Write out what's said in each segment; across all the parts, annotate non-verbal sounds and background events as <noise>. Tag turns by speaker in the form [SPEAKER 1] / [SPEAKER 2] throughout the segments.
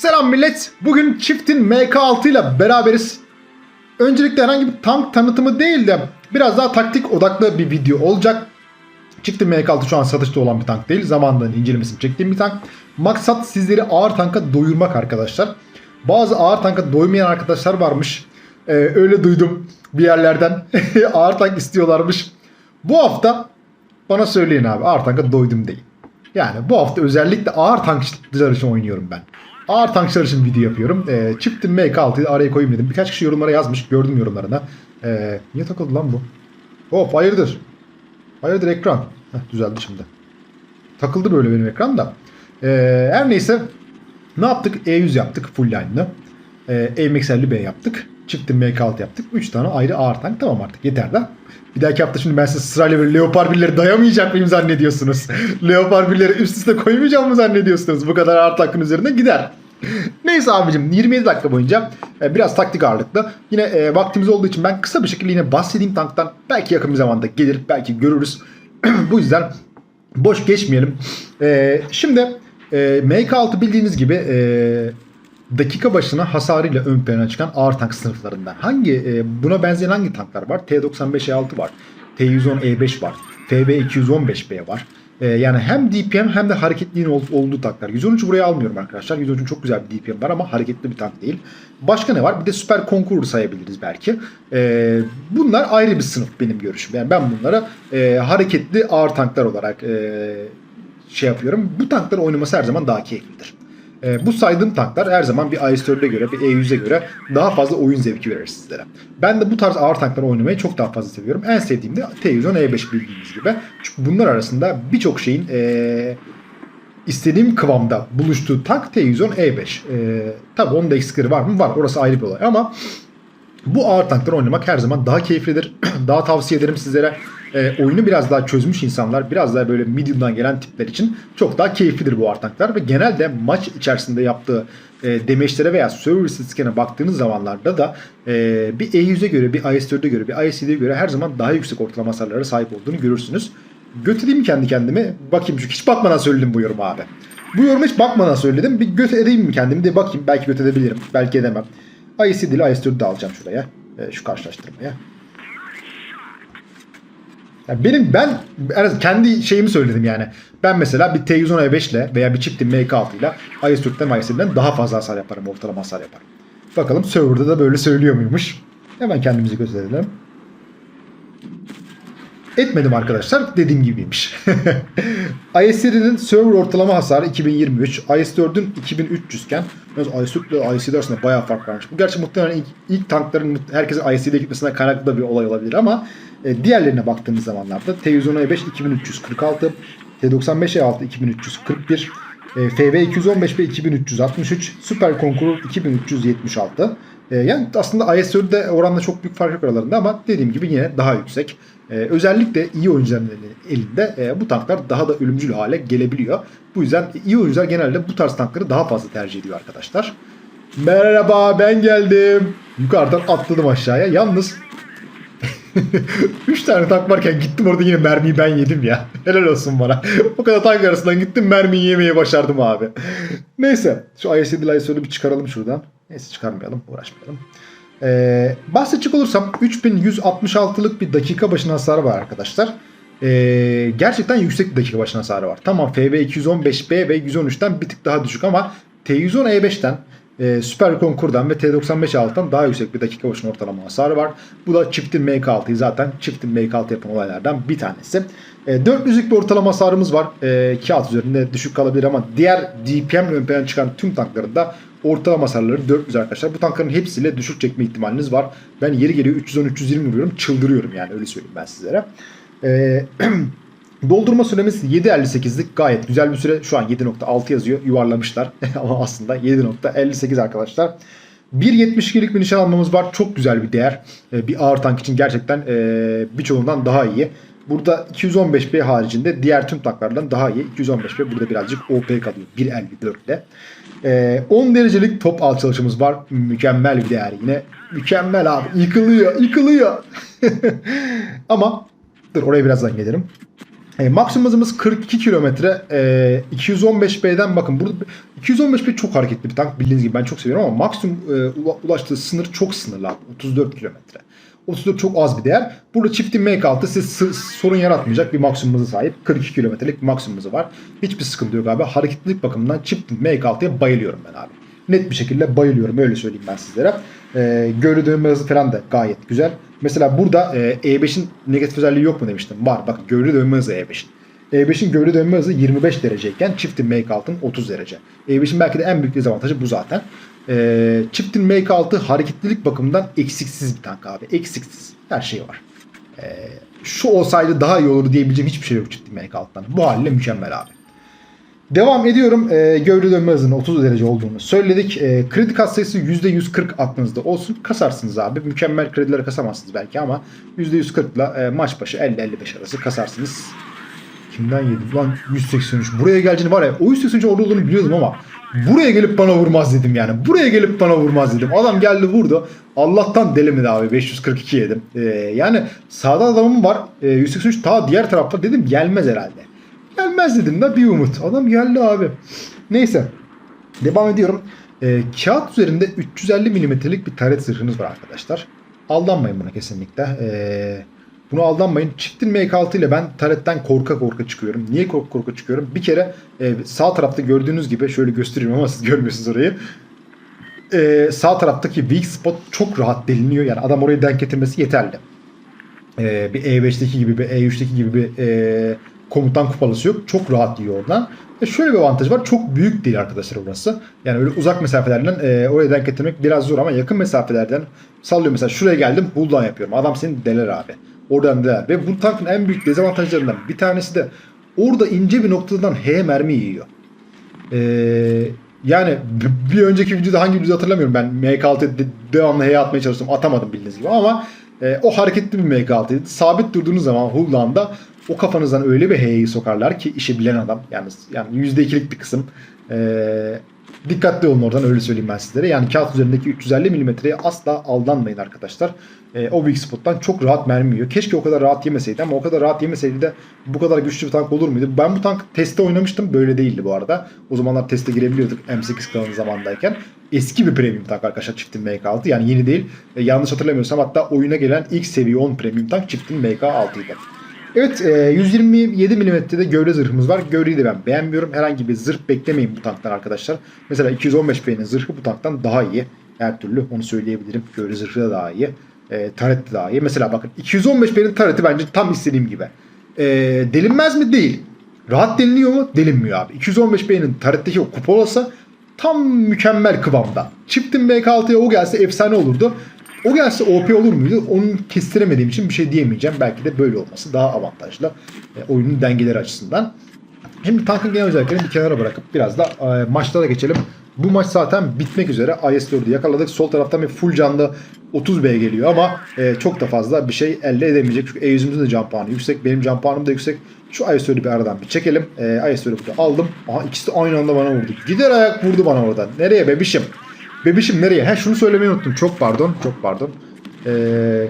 [SPEAKER 1] Selam millet. Bugün çiftin MK6 ile beraberiz. Öncelikle herhangi bir tank tanıtımı değil de biraz daha taktik odaklı bir video olacak. Çiftin MK6 şu an satışta olan bir tank değil. Zamanında incelemesini çektiğim bir tank. Maksat sizleri ağır tanka doyurmak arkadaşlar. Bazı ağır tanka doymayan arkadaşlar varmış. Ee, öyle duydum bir yerlerden. <laughs> ağır tank istiyorlarmış. Bu hafta bana söyleyin abi ağır tanka doydum deyin. Yani bu hafta özellikle ağır tankçılar için oynuyorum ben. Ağır tankçılar için video yapıyorum. E, çiftim MK6'yı araya koyayım dedim. Birkaç kişi yorumlara yazmış. Gördüm yorumlarına. E, niye takıldı lan bu? Hop hayırdır? Hayırdır ekran? Heh, düzeldi şimdi. Takıldı böyle benim ekran da. E, her neyse ne yaptık? E100 yaptık full line'lı. E, AMX 50B yaptık. Çiftim MK6 yaptık. 3 tane ayrı ağır tank. Tamam artık yeter de. Bir dahaki hafta şimdi ben size sırayla böyle Leopard 1'leri dayamayacak mıyım zannediyorsunuz? <laughs> Leopard 1'leri üst üste koymayacağım mı zannediyorsunuz? Bu kadar ağır tankın üzerine gider. <laughs> Neyse abicim 27 dakika boyunca e, biraz taktik ağırlıklı. Yine e, vaktimiz olduğu için ben kısa bir şekilde yine bahsedeyim tanktan. Belki yakın bir zamanda gelir, belki görürüz. <clears throat> Bu yüzden boş geçmeyelim. E, şimdi e, MK6 bildiğiniz gibi e, dakika başına hasarıyla ön plana çıkan ağır tank sınıflarından. Hangi e, buna benzeyen hangi tanklar var? T95E6 var. T110E5 var. FB215B var. E, yani hem DPM hem de hareketliğin ol, olduğu tanklar. 113'ü buraya almıyorum arkadaşlar. 113'ün çok güzel bir DPM var ama hareketli bir tank değil. Başka ne var? Bir de Süper Conqueror sayabiliriz belki. E, bunlar ayrı bir sınıf benim görüşüm. Yani ben bunlara e, hareketli ağır tanklar olarak e, şey yapıyorum. Bu tankların oynaması her zaman daha keyiflidir. E, bu saydığım tanklar her zaman bir IS-4'e göre, bir E100'e göre daha fazla oyun zevki verir sizlere. Ben de bu tarz ağır tankları oynamayı çok daha fazla seviyorum. En sevdiğim de T110 E5 bildiğiniz gibi. Çünkü bunlar arasında birçok şeyin e, istediğim kıvamda buluştuğu tank T110 E5. E, tabii onun da eksikleri var mı? Var. Orası ayrı bir olay ama bu ağır tankları oynamak her zaman daha keyiflidir. <clears throat> daha tavsiye ederim sizlere. E, oyunu biraz daha çözmüş insanlar, biraz daha böyle medium'dan gelen tipler için çok daha keyiflidir bu ağır tanklar. Ve genelde maç içerisinde yaptığı e, demeçlere veya server istatistiklerine baktığınız zamanlarda da e, bir E100'e göre, bir IS-4'e göre, bir IS-7'ye göre her zaman daha yüksek ortalama hasarlara sahip olduğunu görürsünüz. Göt edeyim kendi kendime. Bakayım çünkü hiç bakmadan söyledim bu yorumu abi. Bu yorumu hiç bakmadan söyledim. Bir göt edeyim mi kendimi de bakayım. Belki göt edebilirim. Belki edemem. IS-7 ile IS-4'ü de alacağım şuraya. E, şu karşılaştırmaya. Yani benim ben kendi şeyimi söyledim yani. Ben mesela bir T110 E5 ile veya bir çiftim MK6 ile IS-4'ten IS-7'den daha fazla hasar yaparım. Ortalama hasar yaparım. Bakalım serverda da böyle söylüyor muymuş. Hemen kendimizi gösterelim. Etmedim arkadaşlar. Dediğim gibiymiş. <laughs> IS-7'nin server ortalama hasarı 2023. IS-4'ün 2300 iken IS-4 ile IS-7 arasında bayağı fark varmış. Bu gerçi muhtemelen ilk, ilk tankların herkesin IS-7'ye gitmesine kaynaklı da bir olay olabilir ama e, diğerlerine baktığımız zamanlarda T110 E5 2346, T95E6 2341, e, FV215B 2363, Super Conqueror 2376. E, yani aslında IS-4'de oranda çok büyük fark yok aralarında ama dediğim gibi yine daha yüksek. E, özellikle iyi oyuncuların elinde e, bu tanklar daha da ölümcül hale gelebiliyor. Bu yüzden iyi oyuncular genelde bu tarz tankları daha fazla tercih ediyor arkadaşlar. Merhaba ben geldim. Yukarıdan atladım aşağıya. Yalnız <laughs> 3 tane tank varken gittim orada yine mermiyi ben yedim ya. <laughs> Helal olsun bana. <laughs> o kadar tank arasından gittim mermiyi yemeye başardım abi. Neyse şu IS-7 Lysol'u bir çıkaralım şuradan. Neyse çıkarmayalım uğraşmayalım. Ee, bahsedecek olursam 3166'lık bir dakika başına hasarı var arkadaşlar. Ee, gerçekten yüksek bir dakika başına hasarı var. Tamam FV 215B ve 113'ten bir tık daha düşük ama T110 E5'ten e, Süper Concour'dan ve T95 alttan daha yüksek bir dakika başına ortalama hasarı var. Bu da çiftin MK6'yı zaten çiftin MK6 yapan olaylardan bir tanesi. E, 400'lük bir ortalama hasarımız var. E, kağıt üzerinde düşük kalabilir ama diğer DPM ön plana çıkan tüm tankların da ortalama hasarları 400 arkadaşlar. Bu tankların hepsiyle düşük çekme ihtimaliniz var. Ben yeri geliyor 310-320 vuruyorum. Çıldırıyorum yani öyle söyleyeyim ben sizlere. Eee <clears throat> Doldurma süremiz 7.58'lik gayet güzel bir süre. Şu an 7.6 yazıyor. Yuvarlamışlar. <laughs> Ama aslında 7.58 arkadaşlar. 1.72'lik bir nişan almamız var. Çok güzel bir değer. Ee, bir ağır tank için gerçekten ee, birçoğundan daha iyi. Burada 215B haricinde diğer tüm tanklardan daha iyi. 215B burada birazcık OP kalıyor. 1.54 ile. Ee, 10 derecelik top alçalışımız var. Mükemmel bir değer yine. Mükemmel abi. Yıkılıyor. Yıkılıyor. <laughs> Ama dur oraya birazdan gelirim. E, maksimum hızımız 42 kilometre. E, 215B'den bakın burada 215B çok hareketli bir tank bildiğiniz gibi ben çok seviyorum ama maksimum e, ula- ulaştığı sınır çok sınırlı abi. 34 kilometre. 34 çok az bir değer. Burada çiftin M6 size sı- sorun yaratmayacak bir maksimum sahip. 42 kilometrelik bir var. Hiçbir sıkıntı yok abi. Hareketlilik bakımından çiftin M6'ya bayılıyorum ben abi. Net bir şekilde bayılıyorum öyle söyleyeyim ben sizlere. E, gövde dönme hızı falan da gayet güzel. Mesela burada e, E5'in negatif özelliği yok mu demiştim. Var bakın gövde dönme hızı E5'in. E5'in gövde dönme hızı 25 dereceyken çiftin Make 6'ın 30 derece. E5'in belki de en büyük dezavantajı bu zaten. Ee, çiftin Make 6 hareketlilik bakımından eksiksiz bir tank abi. Eksiksiz. Her şey var. Ee, şu olsaydı daha iyi olur diyebileceğim hiçbir şey yok çiftin Make 6'dan. Bu haliyle mükemmel abi. Devam ediyorum. Ee, gövde dönme hızının 30 derece olduğunu söyledik. Ee, kredi kat sayısı %140 aklınızda olsun. Kasarsınız abi. Mükemmel kredileri kasamazsınız belki ama %140 ile e, maç başı 50-55 arası kasarsınız. Kimden yedi? Ulan 183. Buraya geleceğini var ya o 183 orada olduğunu biliyordum ama buraya gelip bana vurmaz dedim yani. Buraya gelip bana vurmaz dedim. Adam geldi vurdu. Allah'tan delemedi abi. 542 yedim. Ee, yani sağda adamım var. Ee, 183 ta diğer tarafta dedim gelmez herhalde. Gelmez dedim de bir umut. Adam geldi abi. Neyse. Devam ediyorum. Ee, kağıt üzerinde 350 milimetrelik bir taret zırhınız var arkadaşlar. Aldanmayın buna kesinlikle. Ee, buna aldanmayın. Çiftin MK6 ile ben taretten korka korka çıkıyorum. Niye korka korka çıkıyorum? Bir kere e, sağ tarafta gördüğünüz gibi şöyle göstereyim ama siz görmüyorsunuz orayı. Ee, sağ taraftaki weak spot çok rahat deliniyor. Yani adam orayı denk getirmesi yeterli. Ee, bir E5'teki gibi bir E3'teki gibi bir e, komutan kupalası yok. Çok rahat yiyor oradan. E şöyle bir avantaj var. Çok büyük değil arkadaşlar orası. Yani öyle uzak mesafelerden e, oraya denk getirmek biraz zor ama yakın mesafelerden sallıyorum mesela şuraya geldim bulldown yapıyorum. Adam seni deler abi. Oradan deler. Ve bu tankın en büyük dezavantajlarından bir tanesi de orada ince bir noktadan H mermi yiyor. Ee, yani bir önceki videoda hangi videoda hatırlamıyorum ben MK6 de- devamlı H atmaya çalıştım atamadım bildiğiniz gibi ama e, o hareketli bir MK6'ydı. Sabit durduğunuz zaman Huldan'da o kafanızdan öyle bir H'yi sokarlar ki işi bilen adam yani yani %2'lik bir kısım Ee, dikkatli olun oradan öyle söyleyeyim ben sizlere. Yani kağıt üzerindeki 350 milimetreye asla aldanmayın arkadaşlar. Ee, o weak spot'tan çok rahat mermi yiyor. Keşke o kadar rahat yemeseydi ama o kadar rahat yemeseydi de bu kadar güçlü bir tank olur muydu? Ben bu tank testte oynamıştım. Böyle değildi bu arada. O zamanlar teste girebiliyorduk M8 klanı zamandayken. Eski bir premium tank arkadaşlar çiftin MK6. Yani yeni değil. Ee, yanlış hatırlamıyorsam hatta oyuna gelen ilk seviye 10 premium tank çiftin MK6'ydı. Evet e, 127 milimetrede gövde zırhımız var. Gövdeyi de ben beğenmiyorum. Herhangi bir zırh beklemeyin bu tanktan arkadaşlar. Mesela 215B'nin zırhı bu tanktan daha iyi. Her türlü onu söyleyebilirim. Gövde zırhı da daha iyi. E, taret de daha iyi. Mesela bakın 215B'nin tareti bence tam istediğim gibi. E, delinmez mi? Değil. Rahat deliniyor mu? Delinmiyor abi. 215B'nin taretteki o kupolası tam mükemmel kıvamda. Çiftin MK6'ya o gelse efsane olurdu. O gelse OP olur muydu? Onu kestiremediğim için bir şey diyemeyeceğim. Belki de böyle olması daha avantajlı. E, oyunun dengeleri açısından. Şimdi tankın genel özelliklerini bir kenara bırakıp biraz da e, maçlara geçelim. Bu maç zaten bitmek üzere. IS-4'ü yakaladık. Sol taraftan bir full canlı 30B geliyor ama e, çok da fazla bir şey elde edemeyecek. Çünkü E100'ümüzün de can puanı yüksek. Benim can puanım da yüksek. Şu IS-4'ü bir aradan bir çekelim. E, IS-4'ü burada aldım. Aha ikisi de aynı anda bana vurdu. Gider ayak vurdu bana oradan. Nereye bebişim? Bebişim nereye? He şunu söylemeyi unuttum. Çok pardon. Çok pardon. Ee,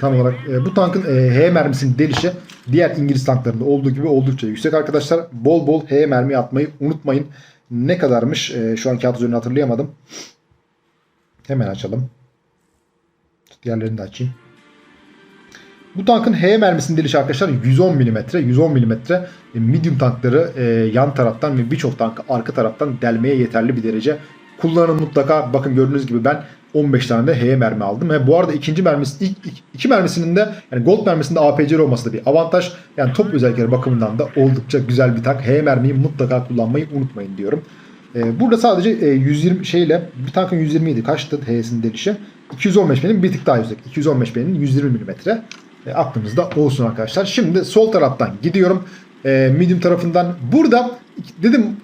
[SPEAKER 1] tam olarak e, bu tankın e, H mermisinin delişi diğer İngiliz tanklarında olduğu gibi oldukça yüksek arkadaşlar. Bol bol H mermi atmayı unutmayın. Ne kadarmış? E, şu an kağıt üzerine hatırlayamadım. Hemen açalım. Diğerlerini de açayım. Bu tankın H mermisinin delişi arkadaşlar 110 mm. 110 mm medium tankları e, yan taraftan ve birçok tankı arka taraftan delmeye yeterli bir derece. Kullanın mutlaka. Bakın gördüğünüz gibi ben 15 tane de H mermi aldım. Ve bu arada ikinci mermisi, ilk, iki mermisinin de yani Gold mermisinde APC olması da bir avantaj. Yani top özellikleri bakımından da oldukça güzel bir tank. H mermiyi mutlaka kullanmayı unutmayın diyorum. Ee, burada sadece e, 120 şeyle bir tankın 127 kaçtı H'sinin delişi? 215 benim bir tık daha yüksek. 215 benim 120 mm. E, aklınızda olsun arkadaşlar. Şimdi sol taraftan gidiyorum. E, medium tarafından. Burada dedim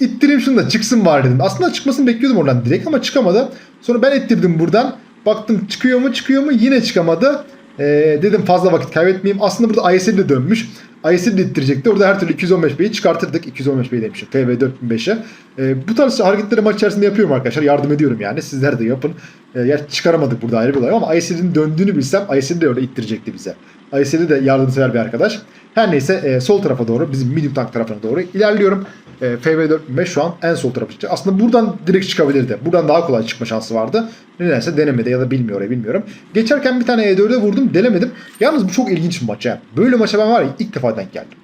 [SPEAKER 1] ittireyim şunu da çıksın var dedim. Aslında çıkmasını bekliyordum oradan direkt ama çıkamadı. Sonra ben ittirdim buradan. Baktım çıkıyor mu çıkıyor mu yine çıkamadı. Ee, dedim fazla vakit kaybetmeyeyim. Aslında burada ISL de dönmüş. ISL de ittirecekti. Orada her türlü 215B'yi çıkartırdık. 215B demişim. FV 4005'e. Ee, bu tarz hareketleri maç içerisinde yapıyorum arkadaşlar. Yardım ediyorum yani. Sizler de yapın. Ee, ya çıkaramadık burada ayrı bir olay ama ISL'in döndüğünü bilsem ISL de orada ittirecekti bize. Ayseli de yardımsever bir arkadaş. Her neyse e, sol tarafa doğru bizim medium tank tarafına doğru ilerliyorum. E, FV4005 şu an en sol tarafı. Aslında buradan direkt çıkabilirdi. Buradan daha kolay çıkma şansı vardı. Nedense denemedi ya da bilmiyor orayı bilmiyorum. Geçerken bir tane E4'e vurdum denemedim. Yalnız bu çok ilginç bir maç ya. Böyle maça ben var ya ilk defa denk geldim.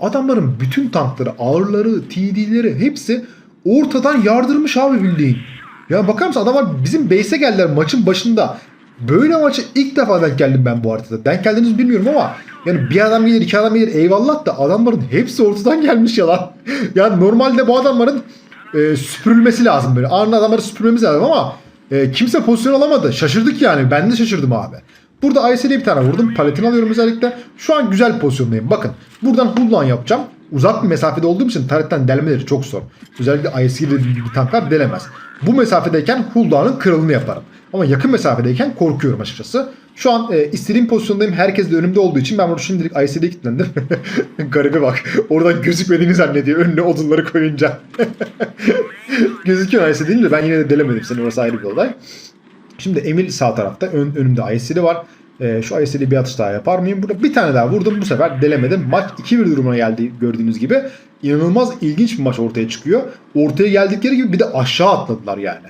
[SPEAKER 1] Adamların bütün tankları, ağırları, TD'leri hepsi ortadan yardırmış abi bildiğin. Ya bakar mısın adamlar bizim base'e geldiler maçın başında. Böyle maça ilk defa denk geldim ben bu haritada. Denk geldiniz bilmiyorum ama yani bir adam gelir iki adam gelir eyvallah da adamların hepsi ortadan gelmiş ya lan. <laughs> yani normalde bu adamların e, süpürülmesi lazım böyle. Anında adamları süpürmemiz lazım ama e, kimse pozisyon alamadı. Şaşırdık yani. Ben de şaşırdım abi. Burada ISL'ye bir tane vurdum. Paletini alıyorum özellikle. Şu an güzel pozisyondayım. Bakın buradan Hullan yapacağım. Uzak bir mesafede olduğum için taretten delmeleri çok zor. Özellikle ISL gibi tanklar delemez. Bu mesafedeyken Huldan'ın kralını yaparım. Ama yakın mesafedeyken korkuyorum açıkçası. Şu an e, istediğim pozisyondayım. Herkes de önümde olduğu için ben burada şimdilik ISL'ye kilitlendim. <laughs> Garibe bak. Oradan gözükmediğini zannediyor. Önüne odunları koyunca. <laughs> Gözüküyor ISL deyince ben yine de delemedim seni. Orası ayrı bir olay. Şimdi Emil sağ tarafta. Ön, önümde ISL'i var. Ee, şu ISL'i bir atış daha yapar mıyım? Burada bir tane daha vurdum. Bu sefer delemedim. Maç 2-1 durumuna geldi gördüğünüz gibi. İnanılmaz ilginç bir maç ortaya çıkıyor. Ortaya geldikleri gibi bir de aşağı atladılar yani.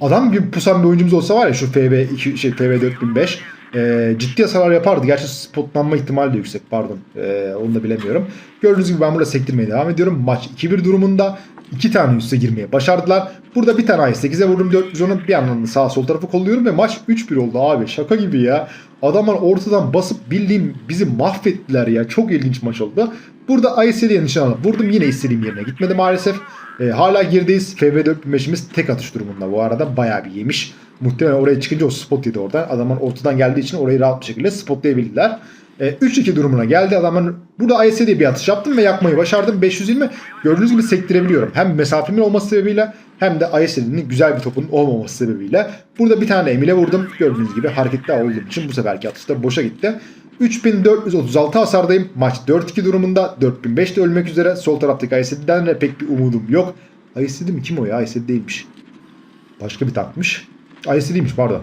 [SPEAKER 1] Adam gibi pusan bir oyuncumuz olsa var ya şu FV 2 şey FV 4005 e, ciddi hasarlar yapardı. Gerçi spotlanma ihtimali de yüksek pardon. E, onu da bilemiyorum. Gördüğünüz gibi ben burada sektirmeye devam ediyorum. Maç 2-1 durumunda iki tane üste girmeye başardılar. Burada bir tane i8'e vurdum 410'u bir yandan da sağ sol tarafı kolluyorum ve maç 3-1 oldu abi. Şaka gibi ya. Adamlar ortadan basıp bildiğim bizi mahvettiler ya. Çok ilginç maç oldu. Burada ISL'ye nişan alıp vurdum. Yine istediğim yerine gitmedi maalesef. E, hala gerideyiz. FV425'imiz tek atış durumunda bu arada. Bayağı bir yemiş. Muhtemelen oraya çıkınca o spot yedi oradan. Adamlar ortadan geldiği için orayı rahat bir şekilde spotlayabildiler. E, 3-2 durumuna geldi. Adamın burada ISL'ye bir atış yaptım ve yakmayı başardım. 520 gördüğünüz gibi sektirebiliyorum. Hem mesafemin olması sebebiyle hem de ISL'nin güzel bir topun olmaması sebebiyle. Burada bir tane Emil'e vurdum. Gördüğünüz gibi hareketli olduğum için bu seferki atışta boşa gitti. 3436 hasardayım. Maç 4-2 durumunda. 4005'te ölmek üzere. Sol taraftaki ISL'den de pek bir umudum yok. ISL mi? Kim o ya? ISL değilmiş. Başka bir tankmış. ISL'ymiş pardon.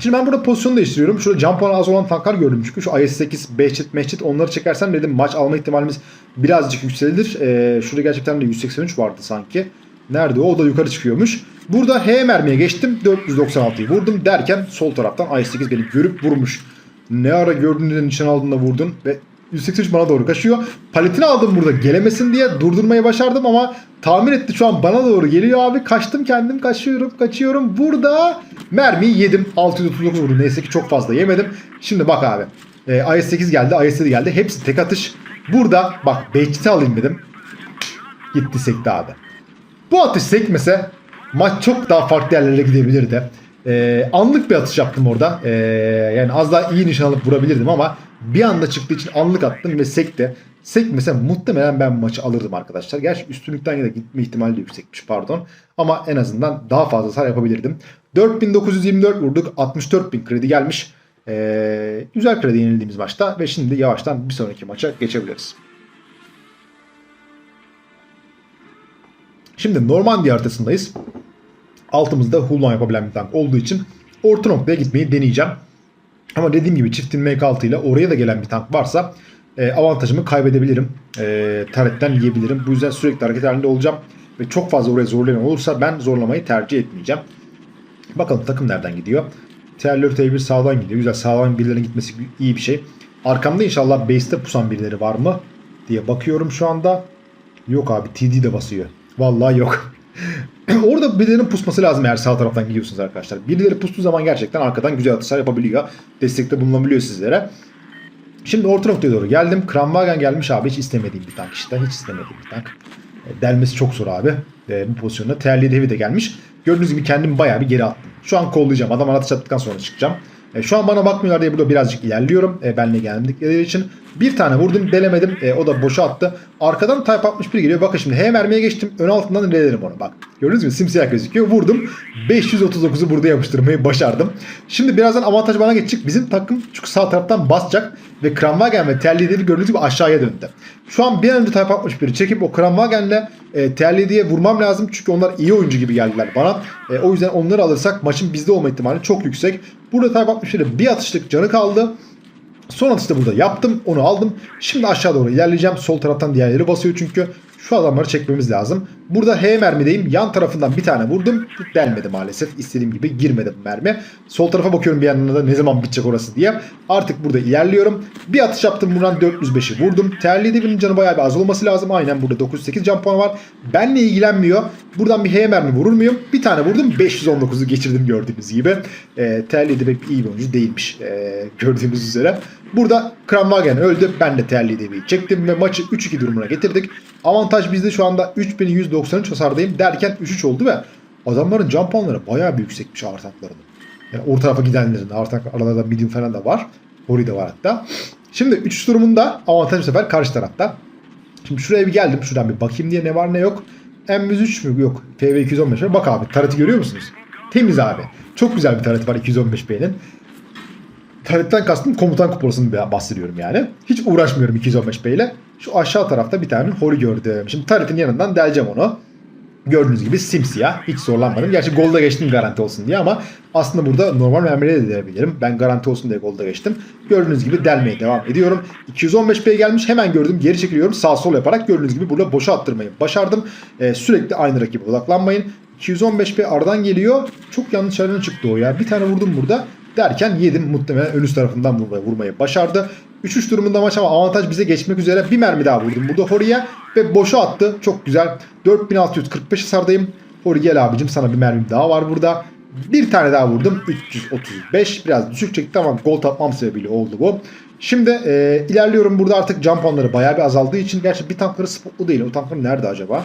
[SPEAKER 1] Şimdi ben burada pozisyon değiştiriyorum. Şurada jump puanı az olan tanklar gördüm çünkü şu IS-8, Behçet, Mehçet onları çekersem dedim maç alma ihtimalimiz birazcık yükselir. Ee, şurada gerçekten de 183 vardı sanki. Nerede o? O da yukarı çıkıyormuş. Burada H mermiye geçtim. 496'yı vurdum derken sol taraftan IS-8 beni görüp vurmuş. Ne ara gördün de nişan aldığında vurdun ve 183 bana doğru kaçıyor. Paletini aldım burada gelemesin diye durdurmayı başardım ama tahmin etti şu an bana doğru geliyor abi. Kaçtım kendim kaçıyorum kaçıyorum. Burada mermiyi yedim. 639 vurdu. Neyse ki çok fazla yemedim. Şimdi bak abi. E, IS-8 geldi IS-7 geldi. Hepsi tek atış. Burada bak Behçet'i alayım dedim. Gitti sekti abi. Bu atış sekmese maç çok daha farklı yerlere gidebilirdi. Ee, anlık bir atış yaptım orada. Ee, yani az daha iyi nişan alıp vurabilirdim ama bir anda çıktığı için anlık attım ve sekti. Sekmese muhtemelen ben maçı alırdım arkadaşlar. Gerçi üstünlükten da gitme ihtimali de yüksekmiş pardon. Ama en azından daha fazla hasar yapabilirdim. 4924 vurduk. 64.000 kredi gelmiş. Ee, güzel kredi yenildiğimiz maçta ve şimdi yavaştan bir sonraki maça geçebiliriz. Şimdi Normandiya haritasındayız. Altımızda Hulman yapabilen bir tank olduğu için orta noktaya gitmeyi deneyeceğim. Ama dediğim gibi çiftin MK6 ile oraya da gelen bir tank varsa e, avantajımı kaybedebilirim. E, taretten yiyebilirim. Bu yüzden sürekli hareket halinde olacağım. Ve çok fazla oraya zorlayan olursa ben zorlamayı tercih etmeyeceğim. Bakalım takım nereden gidiyor. Terlör T1 sağdan gidiyor. Güzel sağdan birilerinin gitmesi iyi bir şey. Arkamda inşallah base'te pusan birileri var mı diye bakıyorum şu anda. Yok abi TD de basıyor. Vallahi yok. <laughs> <clears throat> Orada birilerinin pusması lazım eğer sağ taraftan gidiyorsunuz arkadaşlar. Birileri pustuğu zaman gerçekten arkadan güzel atışlar yapabiliyor. Destekte bulunabiliyor sizlere. Şimdi orta noktaya doğru geldim. Kramwagen gelmiş abi. Hiç istemediğim bir tank işte. Hiç istemediğim bir tank. E, Delmesi çok zor abi. E, bu pozisyonda. Terli devi de gelmiş. Gördüğünüz gibi kendimi bayağı bir geri attım. Şu an kollayacağım. Adam atış attıktan sonra çıkacağım. E, şu an bana bakmıyorlar diye burada birazcık ilerliyorum. E, benle geldikleri için. Bir tane vurdum delemedim. E, o da boşa attı. Arkadan Type 61 geliyor. Bakın şimdi H mermiye geçtim. Ön altından ilerlerim onu. Bak gördünüz mü? Simsiyah gözüküyor. Vurdum. 539'u burada yapıştırmayı başardım. Şimdi birazdan avantaj bana geçecek. Bizim takım çünkü sağ taraftan basacak. Ve Kramwagen ve Terlide'yi gördüğünüz gibi aşağıya döndü. Şu an bir an önce Type 61'i çekip o Kramwagen'le e, Terlide'ye vurmam lazım. Çünkü onlar iyi oyuncu gibi geldiler bana. E, o yüzden onları alırsak maçın bizde olma ihtimali çok yüksek. Burada Type 61'e bir atışlık canı kaldı. Son atışta burada yaptım. Onu aldım. Şimdi aşağı doğru ilerleyeceğim. Sol taraftan diğerleri basıyor çünkü. Şu adamları çekmemiz lazım. Burada H mermideyim. Yan tarafından bir tane vurdum. Delmedi maalesef. İstediğim gibi girmedi bu mermi. Sol tarafa bakıyorum bir yandan da ne zaman bitecek orası diye. Artık burada ilerliyorum. Bir atış yaptım buradan 405'i vurdum. Terli de birinin canı bayağı bir az olması lazım. Aynen burada 908 can puanı var. Benle ilgilenmiyor. Buradan bir H mermi vurur muyum? Bir tane vurdum. 519'u geçirdim gördüğünüz gibi. E, Terli de pek iyi bir oyuncu değilmiş. E, gördüğünüz üzere. Burada Kramwagen öldü. Ben de Terli Devi'yi çektim ve maçı 3-2 durumuna getirdik. Avantaj bizde şu anda 3193 hasardayım derken 3-3 oldu ve adamların can puanları bayağı bir yüksekmiş ağır. Yani orta tarafa gidenlerin ağır tank aralarında medium falan da var. Hori de var hatta. Şimdi 3 durumunda avantaj bu sefer karşı tarafta. Şimdi şuraya bir geldim. Şuradan bir bakayım diye ne var ne yok. M103 mü? Yok. FV215 var. Bak abi tarati görüyor musunuz? Temiz abi. Çok güzel bir taret var 215B'nin. Taretten kastım komutan kupolasını bahsediyorum yani. Hiç uğraşmıyorum 215B ile. Şu aşağı tarafta bir tane hori gördüm. Şimdi taretin yanından deleceğim onu. Gördüğünüz gibi simsiyah. Hiç zorlanmadım. Gerçi golda geçtim garanti olsun diye ama aslında burada normal mermileri de delebilirim. Ben garanti olsun diye golda geçtim. Gördüğünüz gibi delmeye devam ediyorum. 215B'ye gelmiş hemen gördüm. Geri çekiliyorum. Sağ sol yaparak gördüğünüz gibi burada boşa attırmayı başardım. Ee, sürekli aynı rakibe odaklanmayın. 215B aradan geliyor. Çok yanlış yerden çıktı o ya. Bir tane vurdum burada. Derken yedim muhtemelen ön üst tarafından vurmayı, vurmayı başardı. 3-3 durumunda maç ama avantaj bize geçmek üzere. Bir mermi daha vurdum burada Hori'ye ve boşa attı. Çok güzel. 4645 hasardayım. Hori gel abicim sana bir mermim daha var burada. Bir tane daha vurdum. 335. Biraz düşük çekti ama gol atmam sebebiyle oldu bu. Şimdi e, ilerliyorum. Burada artık jump puanları bayağı bir azaldığı için. Gerçi bir tankları spotlu değil. O tanklar nerede acaba?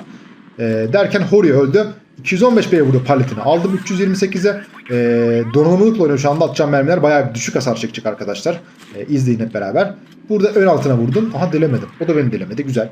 [SPEAKER 1] E, derken Hori öldü. 215B'ye burada paletini aldım 328'e. E, donanımlılıkla oynuyor şu anda atacağım mermiler bayağı bir düşük hasar çekecek arkadaşlar. E, izleyin hep beraber. Burada ön altına vurdum. Aha delemedim. O da beni delemedi. Güzel.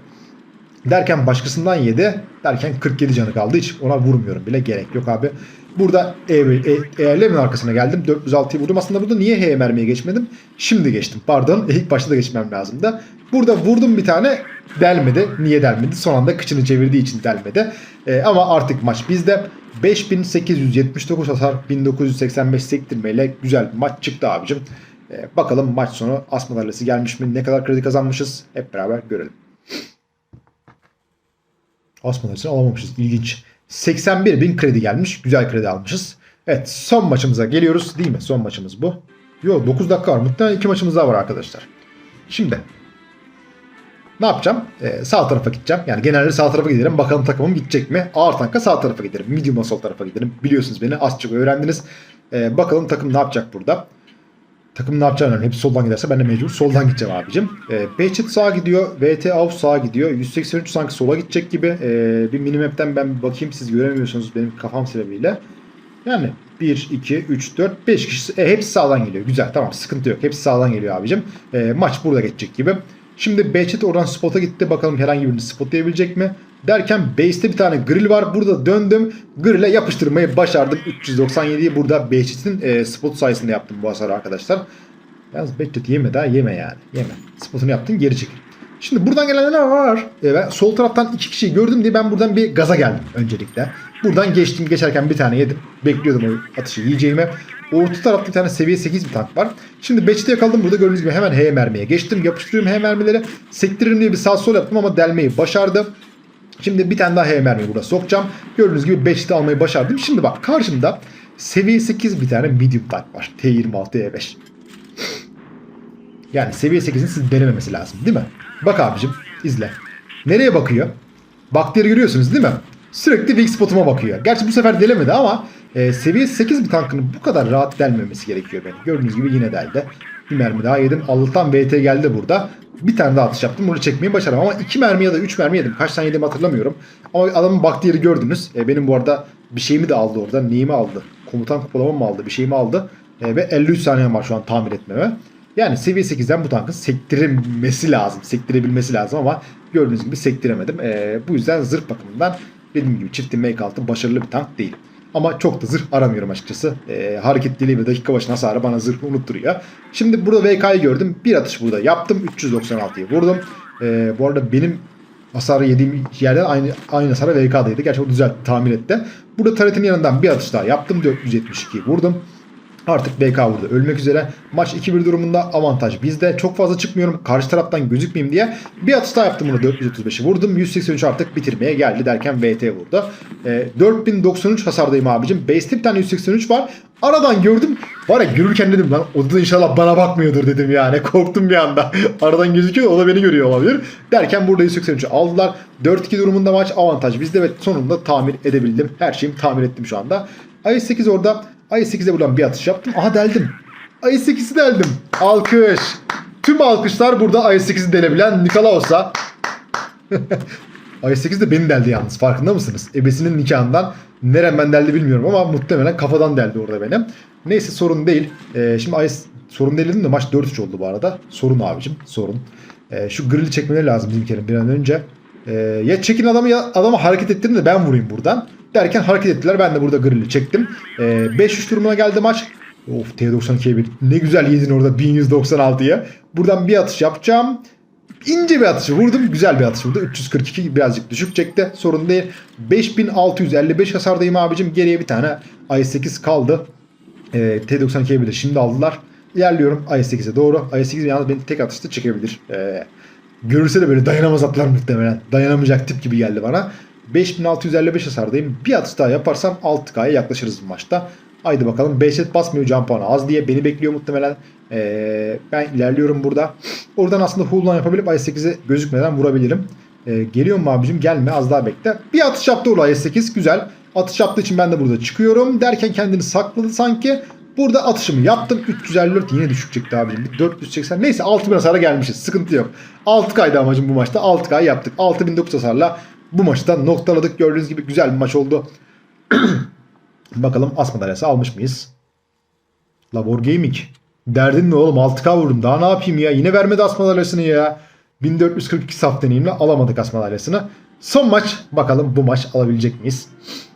[SPEAKER 1] Derken başkasından yedi. Derken 47 canı kaldı. Hiç ona vurmuyorum bile. Gerek yok abi. Burada e, e, eğerlerin arkasına geldim. 406'yı vurdum. Aslında burada niye H mermiye geçmedim? Şimdi geçtim. Pardon. <laughs> İlk başta da geçmem lazımdı. Burada vurdum bir tane. Delmedi. Niye delmedi? Son anda kıçını çevirdiği için delmedi. E, ama artık maç bizde. 5879 hasar 1985 sektirmeyle güzel maç çıktı abicim. E, bakalım maç sonu as madalyası gelmiş mi? Ne kadar kredi kazanmışız? Hep beraber görelim. As madalyasını alamamışız. İlginç. 81 bin kredi gelmiş. Güzel kredi almışız. Evet son maçımıza geliyoruz. Değil mi? Son maçımız bu. Yok 9 dakika var. Muhtemelen 2 maçımız daha var arkadaşlar. Şimdi ne yapacağım? Ee, sağ tarafa gideceğim. Yani genelde sağ tarafa giderim. Bakalım takımım gidecek mi? Ağır tanka sağ tarafa giderim. Medium'a sol tarafa giderim. Biliyorsunuz beni az çok öğrendiniz. Ee, bakalım takım ne yapacak burada? Takım ne yapacağını önemli. Hep soldan giderse ben de mecbur soldan gideceğim abicim. Ee, Behçet sağa gidiyor. VT Av sağa gidiyor. 183 sanki sola gidecek gibi. Ee, bir minimap'ten ben bir bakayım. Siz göremiyorsunuz benim kafam sebebiyle. Yani 1, 2, 3, 4, 5 kişi e, hepsi sağdan geliyor. Güzel tamam sıkıntı yok. Hepsi sağdan geliyor abicim. E, maç burada geçecek gibi. Şimdi Behçet oradan spota gitti. Bakalım herhangi birini spotlayabilecek mi? Derken base'te bir tane grill var. Burada döndüm. Grill'e yapıştırmayı başardım. 397'yi burada Behçet'in e, spot sayesinde yaptım bu hasarı arkadaşlar. Yalnız Behçet yeme daha yeme yani. Yeme. Spotunu yaptın geri çekil. Şimdi buradan gelenler var. E, sol taraftan iki kişiyi gördüm diye ben buradan bir gaza geldim öncelikle. Buradan geçtim geçerken bir tane yedim. Bekliyordum o atışı yiyeceğimi. Orta tarafta bir tane seviye 8 bir tank var. Şimdi Beç'te yakaladım burada gördüğünüz gibi hemen H mermiye geçtim. Yapıştırıyorum H mermileri. Sektiririm diye bir sağ sol yaptım ama delmeyi başardım. Şimdi bir tane daha H mermi burada sokacağım. Gördüğünüz gibi 5'te almayı başardım. Şimdi bak karşımda seviye 8 bir tane medium tank var. T26 E5. Yani seviye 8'in siz denememesi lazım değil mi? Bak abicim izle. Nereye bakıyor? Bakteri görüyorsunuz değil mi? Sürekli weak spotuma bakıyor. Gerçi bu sefer delemedi ama e, seviye 8 bir tankın bu kadar rahat delmemesi gerekiyor beni. Gördüğünüz gibi yine deldi. Bir mermi daha yedim. Allah'tan VT geldi burada. Bir tane daha atış yaptım. Bunu çekmeyi başardım. Ama iki mermi ya da üç mermi yedim. Kaç tane yedim hatırlamıyorum. Ama adamın baktığı yeri gördünüz. E, benim bu arada bir şeyimi de aldı orada. Neyimi aldı? Komutan kupalamamı mı aldı? Bir şeyimi aldı. E, ve 53 saniyem var şu an tamir etmeme. Yani seviye 8'den bu tankın sektirilmesi lazım. Sektirebilmesi lazım ama gördüğünüz gibi sektiremedim. E, bu yüzden zırh bakımından dediğim gibi çiftin make altı başarılı bir tank değil. Ama çok da zırh aramıyorum açıkçası. E, hareketliliği ve dakika başına hasarı bana zırh unutturuyor. Şimdi burada VK'yı gördüm. Bir atış burada yaptım. 396'yı vurdum. E, bu arada benim hasarı yediğim yerden aynı aynı hasara VK'daydı. Gerçi o düzeltti, tamir etti. Burada taretin yanından bir atış daha yaptım. 472'yi vurdum. Artık BK burada ölmek üzere. Maç 2-1 durumunda avantaj bizde. Çok fazla çıkmıyorum. Karşı taraftan gözükmeyeyim diye. Bir atış daha yaptım bunu 435'i vurdum. 183 artık bitirmeye geldi derken VT vurdu. Ee, 4093 hasardayım abicim. Base'te bir tane 183 var. Aradan gördüm. Var ya görürken dedim lan o da inşallah bana bakmıyordur dedim yani. <laughs> Korktum bir anda. Aradan gözüküyor o da beni görüyor olabilir. Derken burada 183'ü aldılar. 4-2 durumunda maç avantaj bizde ve sonunda tamir edebildim. Her şeyimi tamir ettim şu anda. İ8 orada. i8'e buradan bir atış yaptım. Aha deldim. i8'i deldim. Alkış. Tüm alkışlar burada i8'i delebilen Nikolaos'a. <laughs> i8 de beni deldi yalnız farkında mısınız? Ebesinin nikahından nereden deldi bilmiyorum ama muhtemelen kafadan deldi orada benim. Neyse sorun değil. Ee, şimdi i sorun değil dedim de maç 4-3 oldu bu arada. Sorun abicim sorun. Ee, şu grill'i çekmeleri lazım bizimkilerin bir an önce. Ee, ya çekin adamı ya adamı hareket ettirin de ben vurayım buradan. Derken hareket ettiler. Ben de burada grill'i çektim. Ee, 5-3 durumuna geldi maç. Of T92'ye bir ne güzel yedin orada 1196'ya. Buradan bir atış yapacağım. İnce bir atışı vurdum. Güzel bir atış vurdu. 342 birazcık düşük çekti. Sorun değil. 5655 hasardayım abicim. Geriye bir tane i8 kaldı. Ee, T92'ye bir şimdi aldılar. İlerliyorum i8'e doğru. i8 yalnız beni tek atışta çekebilir. Ee, görürse de böyle dayanamaz atlar muhtemelen. Dayanamayacak tip gibi geldi bana. 5655 hasardayım. Bir atış daha yaparsam 6K'ya yaklaşırız bu maçta. Haydi bakalım. 5 set basmıyor can puanı az diye beni bekliyor muhtemelen. Ee, ben ilerliyorum burada. Oradan aslında Hul'dan yapabilip i8'e gözükmeden vurabilirim. Ee, geliyor mu abicim? Gelme az daha bekle. Bir atış yaptı orada i8 güzel. Atış yaptığı için ben de burada çıkıyorum. Derken kendini sakladı sanki. Burada atışımı yaptım. 354 yine düşük çıktı abicim. 480 neyse 6000 hasara gelmişiz. Sıkıntı yok. 6K'ydı amacım bu maçta. 6K yaptık. 6900 hasarla bu maçı da noktaladık. Gördüğünüz gibi güzel bir maç oldu. <clears throat> Bakalım as madalyası almış mıyız? Labor Gaming. Derdin ne oğlum 6K vurdum. Daha ne yapayım ya? Yine vermedi as madalyasını ya. 1442 saf deneyimle alamadık as madalyasını. Son maç. Bakalım bu maç alabilecek miyiz?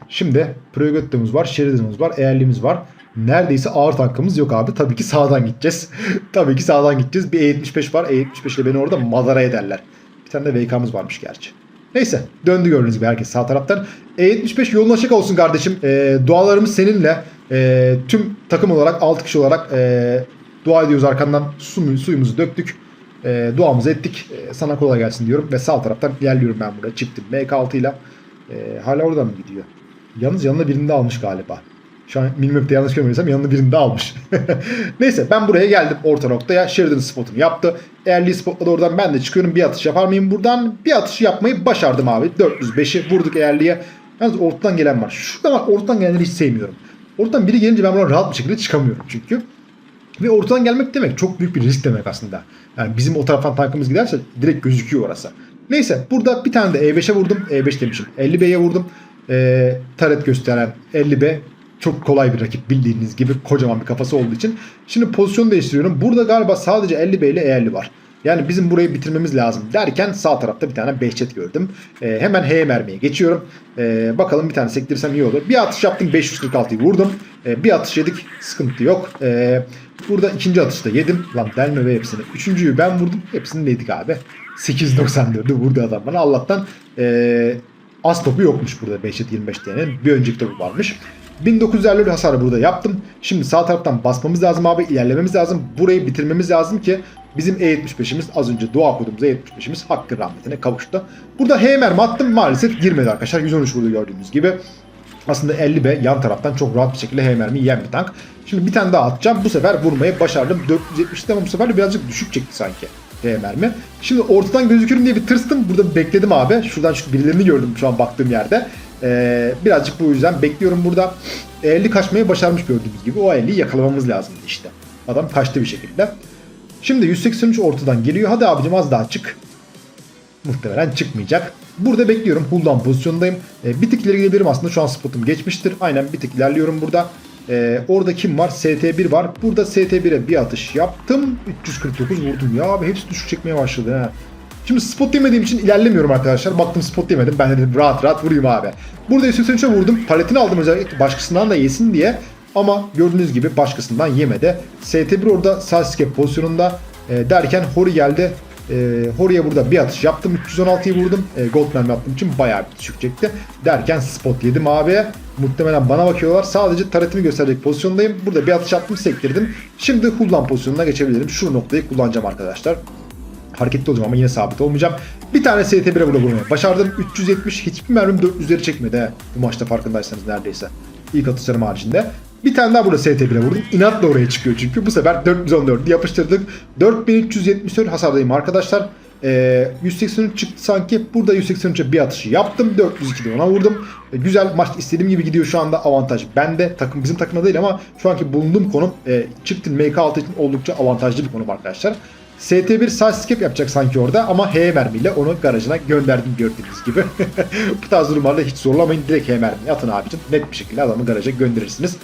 [SPEAKER 1] Şimdi Progotto'muz var. Sheridan'ımız var. Eğerliğimiz var. Neredeyse ağır tankımız yok abi. Tabii ki sağdan gideceğiz. <laughs> Tabii ki sağdan gideceğiz. Bir E75 var. E75 ile beni orada madara ederler. Bir tane de VK'mız varmış gerçi. Neyse döndü gördüğünüz gibi herkes sağ taraftan. E75 yolun açık olsun kardeşim. E, dualarımız seninle. E, tüm takım olarak 6 kişi olarak e, dua ediyoruz arkandan su, suyumuzu döktük. E, duamızı ettik. E, sana kolay gelsin diyorum ve sağ taraftan ilerliyorum ben burada. Çiftim MK6 ile. E, hala oradan mı gidiyor? Yalnız yanına birini de almış galiba. Şu an minimap'te yanlış görmediysem yanına birini de almış. <laughs> Neyse ben buraya geldim orta noktaya. Sheridan spotunu yaptı. Eğer Lee spotladı oradan ben de çıkıyorum. Bir atış yapar mıyım buradan? Bir atış yapmayı başardım abi. 405'i vurduk eğer Lee'ye. Yalnız ortadan gelen var. Şurada var ortadan gelenleri hiç sevmiyorum. Ortadan biri gelince ben buradan rahat bir şekilde çıkamıyorum çünkü. Ve ortadan gelmek demek çok büyük bir risk demek aslında. Yani bizim o taraftan tankımız giderse direkt gözüküyor orası. Neyse burada bir tane de E5'e vurdum. E5 demişim. 50B'ye vurdum. Ee, taret gösteren 50B çok kolay bir rakip bildiğiniz gibi kocaman bir kafası olduğu için. Şimdi pozisyon değiştiriyorum. Burada galiba sadece 50B ile E50 var. Yani bizim burayı bitirmemiz lazım derken sağ tarafta bir tane Behçet gördüm. Ee, hemen H mermiye geçiyorum. Ee, bakalım bir tane sektirsem iyi olur. Bir atış yaptım 546'yı vurdum. Ee, bir atış yedik sıkıntı yok. Ee, burada ikinci atışta yedim. Lan delme ve hepsini. Üçüncüyü ben vurdum. Hepsini yedik abi. 894'ü vurdu adam bana. Allah'tan ee, az topu yokmuş burada Behçet 25 diyenin. Bir önceki topu varmış. 1950 hasarı burada yaptım. Şimdi sağ taraftan basmamız lazım abi. ilerlememiz lazım. Burayı bitirmemiz lazım ki bizim E75'imiz az önce dua okuduğumuz E75'imiz hakkı rahmetine kavuştu. Burada H mermi attım. Maalesef girmedi arkadaşlar. 113 vurdu gördüğünüz gibi. Aslında 50B yan taraftan çok rahat bir şekilde H mermi yiyen bir tank. Şimdi bir tane daha atacağım. Bu sefer vurmayı başardım. 470'te ama bu sefer de birazcık düşük çekti sanki. H mermi. Şimdi ortadan gözükürüm diye bir tırstım. Burada bekledim abi. Şuradan şu birilerini gördüm şu an baktığım yerde. Ee, birazcık bu yüzden bekliyorum burada. 50 kaçmayı başarmış gördüğünüz gibi. O 50'yi yakalamamız lazımdı işte. Adam kaçtı bir şekilde. Şimdi 183 ortadan geliyor. Hadi abicim az daha çık. Muhtemelen çıkmayacak. Burada bekliyorum. Hull'dan pozisyondayım. Ee, bir tık ileri gidebilirim aslında. Şu an spotum geçmiştir. Aynen bir tık ilerliyorum burada. Ee, orada kim var? ST1 var. Burada ST1'e bir atış yaptım. 349 vurdum. Ya abi hepsi düşük çekmeye başladı ha. Şimdi spot yemediğim için ilerlemiyorum arkadaşlar. Baktım spot yemedim. Ben dedim rahat rahat vurayım abi. Burada 183'e vurdum. Paletini aldım özellikle başkasından da yesin diye. Ama gördüğünüz gibi başkasından yemedi. ST1 orada skip pozisyonunda e, derken Hori geldi. E, Hori'ye burada bir atış yaptım. 316'yı vurdum. E, gold mermi yaptığım için bayağı bir düşük çekti. Derken spot yedim abi. Muhtemelen bana bakıyorlar. Sadece taretimi gösterecek pozisyondayım. Burada bir atış yaptım sektirdim. Şimdi hullan pozisyonuna geçebilirim. Şu noktayı kullanacağım arkadaşlar. Hareketli olacağım ama yine sabit olmayacağım. Bir tane ST1'e burada vurmayı başardım. 370 hiçbir mermim 400'leri çekmedi. Bu maçta farkındaysanız neredeyse. İlk atışlarım haricinde. Bir tane daha burada ST1'e vurdum. İnatla oraya çıkıyor çünkü. Bu sefer 414 yapıştırdık. 4374 hasardayım arkadaşlar. Ee, 183 çıktı sanki. Burada 183'e bir atışı yaptım. 402'de ona vurdum. Ee, güzel maç istediğim gibi gidiyor şu anda. Avantaj bende. Takım bizim takımda değil ama şu anki bulunduğum konum e, çiftin MK6 için oldukça avantajlı bir konum arkadaşlar. ST1 side skip yapacak sanki orada ama H mermiyle onu garajına gönderdim gördüğünüz gibi. <laughs> Bu tarz durumlarda hiç zorlamayın. Direkt H mermiyi atın abicim. Net bir şekilde adamı garaja gönderirsiniz.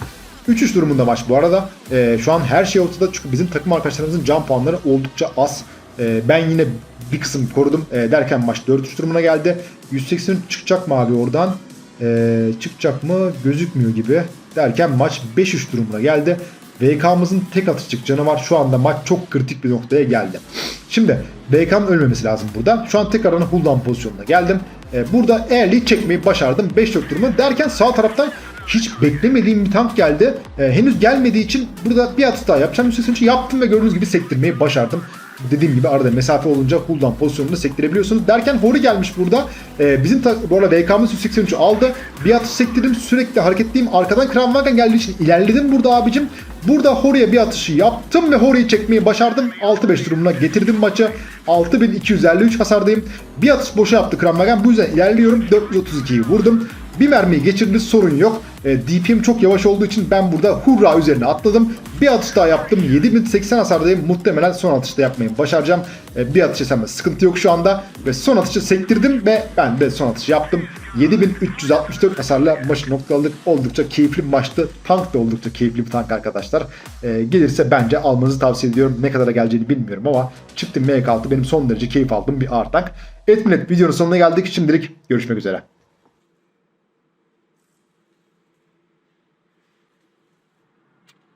[SPEAKER 1] 3-3 durumunda maç bu arada. Ee, şu an her şey ortada çünkü bizim takım arkadaşlarımızın can puanları oldukça az. Ee, ben yine bir kısım korudum ee, derken maç 4-3 durumuna geldi. 180 çıkacak mı abi oradan? Ee, çıkacak mı? Gözükmüyor gibi. Derken maç 5-3 durumuna geldi. VK'mızın tek atışlık canı var. Şu anda maç çok kritik bir noktaya geldi. Şimdi VK'nın ölmemesi lazım burada. Şu an tekrardan Huldan pozisyonuna geldim. Ee, burada early çekmeyi başardım. 5-4 durumu derken sağ taraftan hiç beklemediğim bir tank geldi. Ee, henüz gelmediği için burada bir atış daha yapacağım. Üstesini yaptım ve gördüğünüz gibi sektirmeyi başardım. Dediğim gibi arada mesafe olunca Huldan pozisyonunu sektirebiliyorsunuz. Derken Hori gelmiş burada. Ee, bizim bu arada VK'mız 183'ü aldı. Bir atış sektirdim sürekli hareketliyim. Arkadan Kramwagen geldiği için ilerledim burada abicim. Burada Hori'ye bir atışı yaptım ve Hori'yi çekmeyi başardım. 6-5 durumuna getirdim maçı. 6253 hasardayım. Bir atış boşa yaptı Kramwagen. Bu yüzden ilerliyorum. 432'yi vurdum. Bir mermiyi geçirdi sorun yok. E, DPM çok yavaş olduğu için ben burada hurra üzerine atladım. Bir atış daha yaptım. 7080 hasardayım. Muhtemelen son atışta yapmayı başaracağım. E, bir atış yesem sıkıntı yok şu anda. Ve son atışı sektirdim ve ben de son atışı yaptım. 7364 hasarla maçı noktaladık. Oldukça keyifli bir maçtı. Tank da oldukça keyifli bir tank arkadaşlar. E, gelirse bence almanızı tavsiye ediyorum. Ne kadara geleceğini bilmiyorum ama çıktı MK6 benim son derece keyif aldığım bir ağır tank. Evet millet videonun sonuna geldik. Şimdilik görüşmek üzere.